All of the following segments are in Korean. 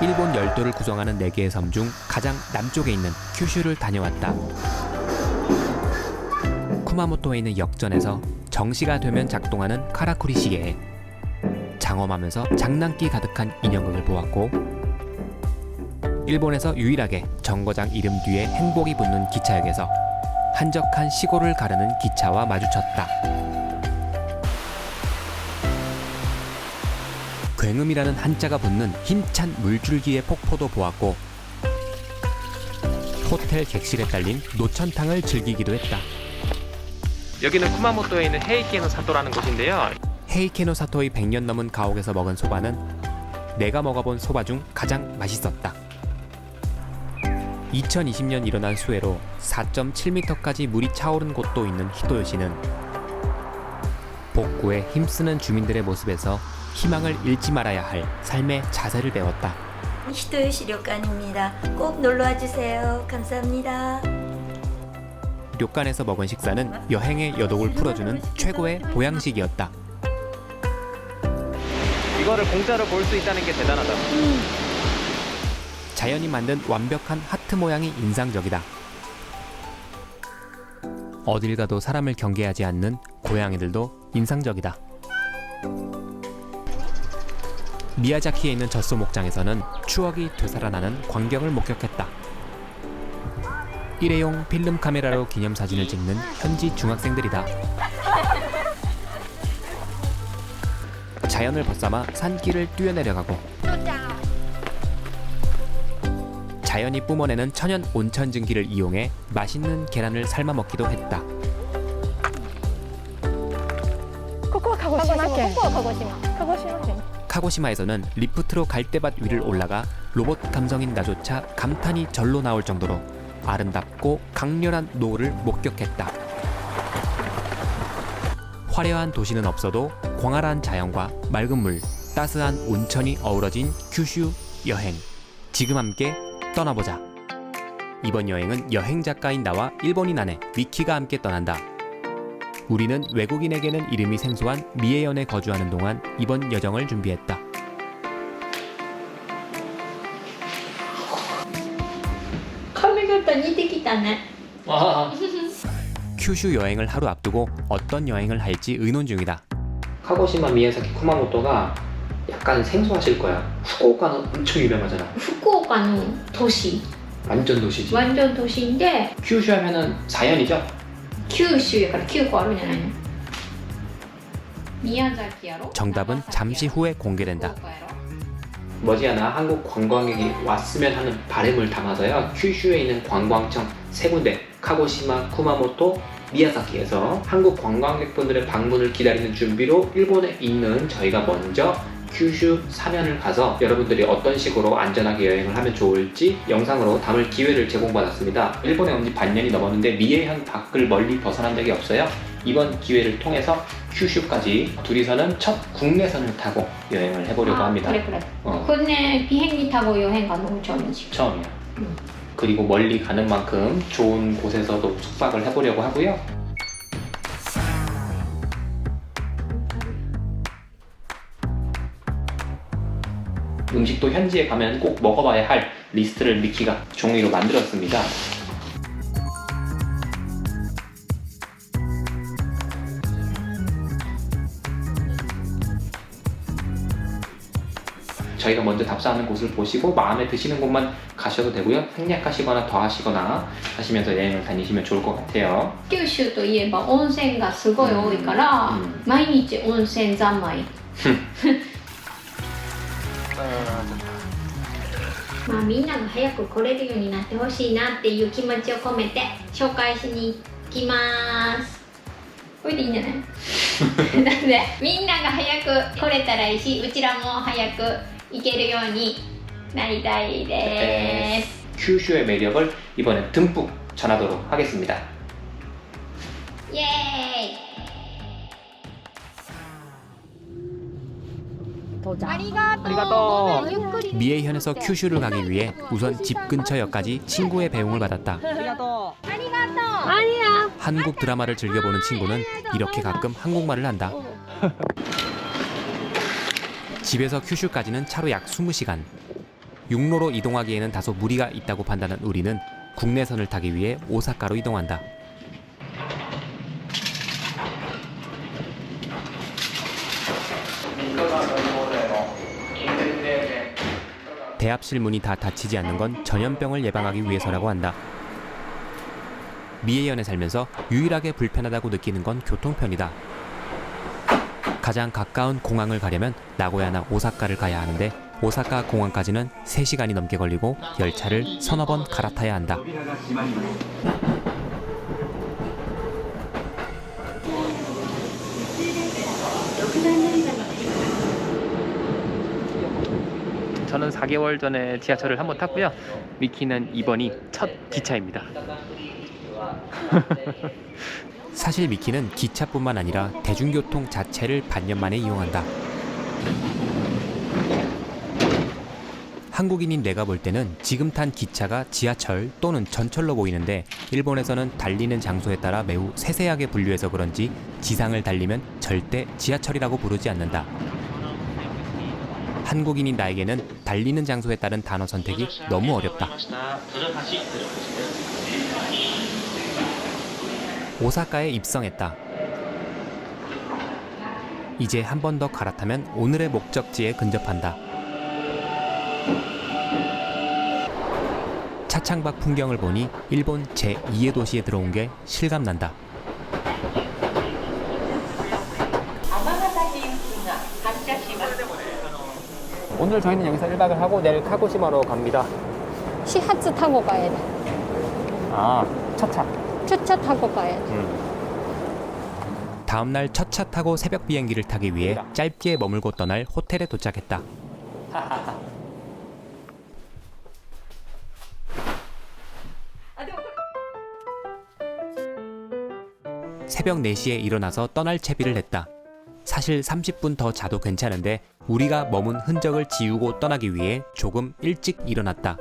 일본 열도를 구성하는 4개의 섬 중 가장 남쪽에 있는 큐슈를 다녀왔다. 쿠마모토에 있는 역전에서 정시가 되면 작동하는 카라쿠리 시계에 장엄하면서 장난기 가득한 인형극을 보았고 일본에서 유일하게 정거장 이름 뒤에 행복이 붙는 기차역에서 한적한 시골을 가르는 기차와 마주쳤다. 굉음이라는 한자가 붙는 힘찬 물줄기의 폭포도 보았고 호텔 객실에 딸린 노천탕을 즐기기도 했다. 여기는 쿠마모토에 있는 헤이키에노 사토라는 곳인데요. 헤이케노 사토의 100년 넘은 가옥에서 먹은 소바는 내가 먹어본 소바 중 가장 맛있었다. 2020년 일어난 수해로 4.7m까지 물이 차오른 곳도 있는 히토요시는 복구에 힘쓰는 주민들의 모습에서 희망을 잃지 말아야 할 삶의 자세를 배웠다. 히토요시 료칸입니다. 꼭 놀러와 주세요. 감사합니다. 료칸에서 먹은 식사는 여행의 여독을 풀어주는 최고의 보양식이었다. 이거를 공짜로 볼 수 있다는 게 대단하다. 자연이 만든 완벽한 하트 모양이 인상적이다. 어딜 가도 사람을 경계하지 않는 고양이들도 인상적이다. 미야자키에 있는 젖소 목장에서는 추억이 되살아나는 광경을 목격했다. 일회용 필름 카메라로 기념사진을 찍는 현지 중학생들이다. 자연을 벗삼아 산길을 뛰어내려가고 자연이 뿜어내는 천연 온천 증기를 이용해 맛있는 계란을 삶아 먹기도 했다. ここは鹿児島県ここは鹿児島鹿児島県 카고시마에서는 리프트로 갈대밭 위를 올라가 로봇 감성인 나조차 감탄이 절로 나올 정도로 아름답고 강렬한 노을을 목격했다. 화려한 도시는 없어도 광활한 자연과 맑은 물, 따스한 온천이 어우러진 큐슈 여행. 지금 함께 떠나보자. 이번 여행은 여행 작가인 나와 일본인 아내 미키가 함께 떠난다. 우리는 외국인에게는 이름이 생소한 미에현에 거주하는 동안 이번 여정을 준비했다. 큐슈 여행을 하루 앞두고 어떤 여행을 할지 의논 중이다. 카고시마 미야사키 쿠마모토가 약간 생소하실 거야. 후쿠오카는 엄청 유명하잖아. 후쿠오카는 도시. 완전 도시지. 완전 도시인데 큐슈 하면은 자연이죠? 九州やから9個あるんじゃないの宮崎やろ 정답은 잠시 후에 福 공개된다. 岡やろ 머지않아 한국 관광객이 왔으면 하는 바람을 담아서요. 큐슈에 있는 관광청 세 군데, 카고시마, 쿠마모토, 미야사키에서 한국 관광객분들의 방문을 기다리는 준비로 일본에 있는 저희가 먼저 규슈 사면을 가서 여러분들이 어떤 식으로 안전하게 여행을 하면 좋을지 영상으로 담을 기회를 제공받았습니다. 일본에 온 지 반년이 넘었는데 미에현 밖을 멀리 벗어난 적이 없어요. 이번 기회를 통해서 큐슈까지 둘이서는 첫 국내선을 타고 여행을 해보려고 아, 합니다. 그래 그래. 어. 국내 비행기 타고 여행 가는 건 처음이지. 처음이야. 음. 그리고 멀리 가는 만큼 좋은 곳에서도 숙박을 해보려고 하고요. 음식도 현지에 가면 꼭 먹어봐야 할 리스트를 미키가 종이로 만들었습니다. 저희가 먼저 답사하는 곳을 보시고 마음에 드시는 곳만 가셔도 되고요. 생략하시거나 더하시거나 하시면서 여행을 다니시면 좋을 것 같아요. 九州といえば温泉がすごい多いから、うん毎日温泉三昧 まあみんなが早く来れるようになってほしいなっていう気持ちを込めて紹介しに行きますこれでいいんじゃないなんでみんなが早く来れたらいいしうちらも早く行けるようになりたいです 큐슈의 매력을 이번에 듬뿍 전하도록 하겠습니다. イエーイ 보자. 아리가또. 미에현에서 큐슈를 가기 위해 우선 집 근처역까지 친구의 배웅을 받았다. 아니야. 한국 드라마를 즐겨보는 친구는 이렇게 가끔 한국말을 한다. 집에서 큐슈까지는 차로 약 20시간. 육로로 이동하기에는 다소 무리가 있다고 판단한 우리는 국내선을 타기 위해 오사카로 이동한다. 대합실 문이 다 닫히지 않는 건 전염병을 예방하기 위해서라고 한다. 미에현에 살면서 유일하게 불편하다고 느끼는 건 교통편이다. 가장 가까운 공항을 가려면 나고야나 오사카를 가야 하는데 오사카 공항까지는 3시간이 넘게 걸리고 열차를 서너 번 갈아타야 한다. 저는 4개월 전에 지하철을 한번 탔고요. 미키는 이번이 첫 기차입니다. 사실 미키는 기차뿐만 아니라 대중교통 자체를 반년 만에 이용한다. 한국인인 내가 볼 때는 지금 탄 기차가 지하철 또는 전철로 보이는데 일본에서는 달리는 장소에 따라 매우 세세하게 분류해서 그런지 지상을 달리면 절대 지하철이라고 부르지 않는다. 한국인인 나에게는 달리는 장소에 따른 단어 선택이 너무 어렵다. 오사카에 입성했다. 이제 한 번 더 갈아타면 오늘의 목적지에 근접한다. 차창밖 풍경을 보니 일본 제2의 도시에 들어온 게 실감난다. 오늘 저희는 여기서 1박을 하고 내일 카고시마로 갑니다. 시하츠 타고 가야 돼. 아, 첫차. 첫차 타고 가야 돼. 다음 날 첫 차 타고 새벽 비행기를 타기 위해 짧게 머물고 떠날 호텔에 도착했다. 새벽 4시에 일어나서 떠날 채비를 했다. 사실 30분 더 자도 괜찮은데 우리가 머문 흔적을 지우고 떠나기 위해 조금 일찍 일어났다.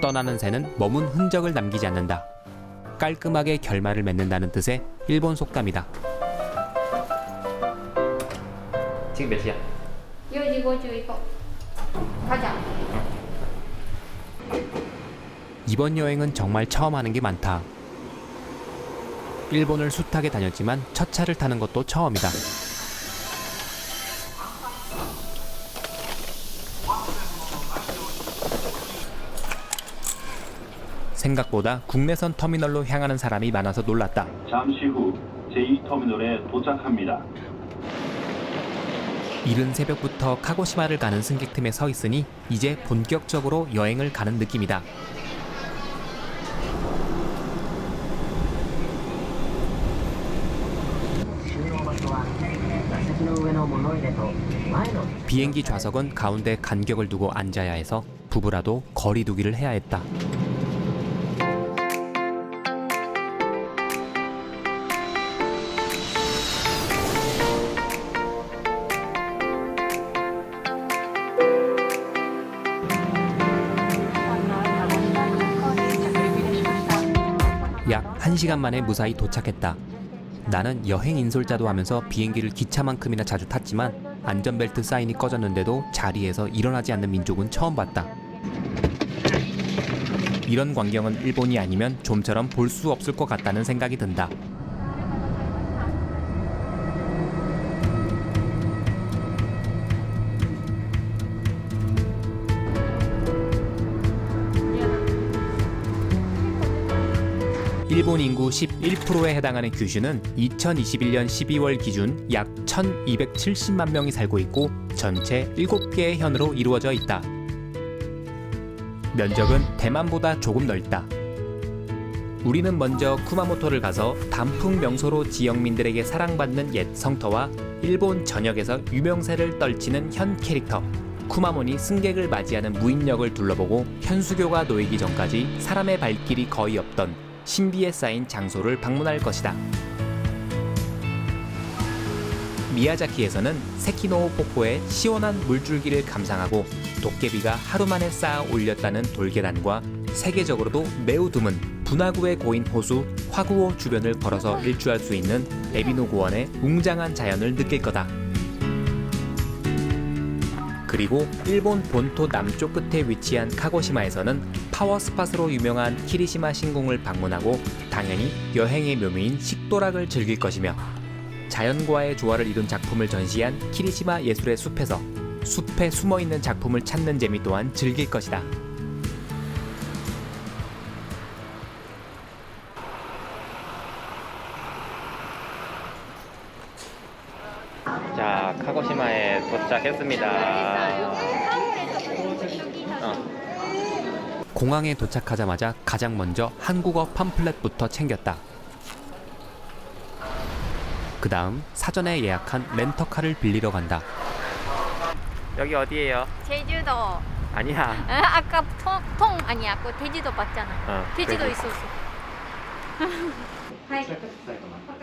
떠나는 새는 머문 흔적을 남기지 않는다. 깔끔하게 결말을 맺는다는 뜻의 일본 속담이다. 지금 몇 시야? 가자. 이번 여행은 정말 처음 하는 게 많다. 일본을 숱하게 다녔지만 첫 차를 타는 것도 처음이다. 생각보다 국내선 터미널로 향하는 사람이 많아서 놀랐다. 잠시 후 제2터미널에 도착합니다. 이른 새벽부터 카고시마를 가는 승객 틈에 서 있으니 이제 본격적으로 여행을 가는 느낌이다. 비행기 좌석은 가운데 간격을 두고 앉아야 해서 부부라도 거리 두기를 해야 했다. 약 1시간 만에 무사히 도착했다. 나는 여행 인솔자도 하면서 비행기를 기차만큼이나 자주 탔지만 안전벨트 사인이 꺼졌는데도 자리에서 일어나지 않는 민족은 처음 봤다. 이런 광경은 일본이 아니면 좀처럼 볼 수 없을 것 같다는 생각이 든다. 일본 인구 11%에 해당하는 규슈는 2021년 12월 기준 약 1270만 명이 살고 있고 전체 7개의 현으로 이루어져 있다. 면적은 대만보다 조금 넓다. 우리는 먼저 쿠마모토를 가서 단풍 명소로 지역민들에게 사랑받는 옛 성터와 일본 전역에서 유명세를 떨치는 현 캐릭터 쿠마몬이 승객을 맞이하는 무인역을 둘러보고 현수교가 놓이기 전까지 사람의 발길이 거의 없던 신비에 쌓인 장소를 방문할 것이다. 미야자키에서는 세키노오 폭포의 시원한 물줄기를 감상하고 도깨비가 하루 만에 쌓아 올렸다는 돌계단과 세계적으로도 매우 드문 분화구에 고인 호수 화구호 주변을 걸어서 일주할 수 있는 에비노 고원의 웅장한 자연을 느낄 거다. 그리고 일본 본토 남쪽 끝에 위치한 카고시마에서는 파워 스팟으로 유명한 키리시마 신궁을 방문하고 당연히 여행의 묘미인 식도락을 즐길 것이며 자연과의 조화를 이룬 작품을 전시한 키리시마 예술의 숲에서 숲에 숨어 있는 작품을 찾는 재미 또한 즐길 것이다. 자, 카고시마에 도착했습니다. 어. 공항에 도착하자마자 가장 먼저 한국어 팜플렛부터 챙겼다. 그 다음 사전에 예약한 렌터카를 빌리러 간다. 여기 어디예요? 제주도. 아니야. 아, 아까 통, 통 아니야. 그 돼지도 봤잖아. 어, 그래. 있었어.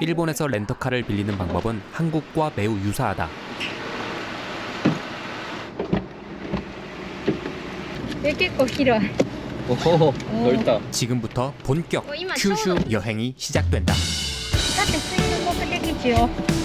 일본에서 렌터카를 빌리는 방법은 한국과 매우 유사하다. 여기 거 길어. 오, 넓다. 지금부터 본격 어, 이만 큐슈 여행이 시작된다. だって水分目的地を入れる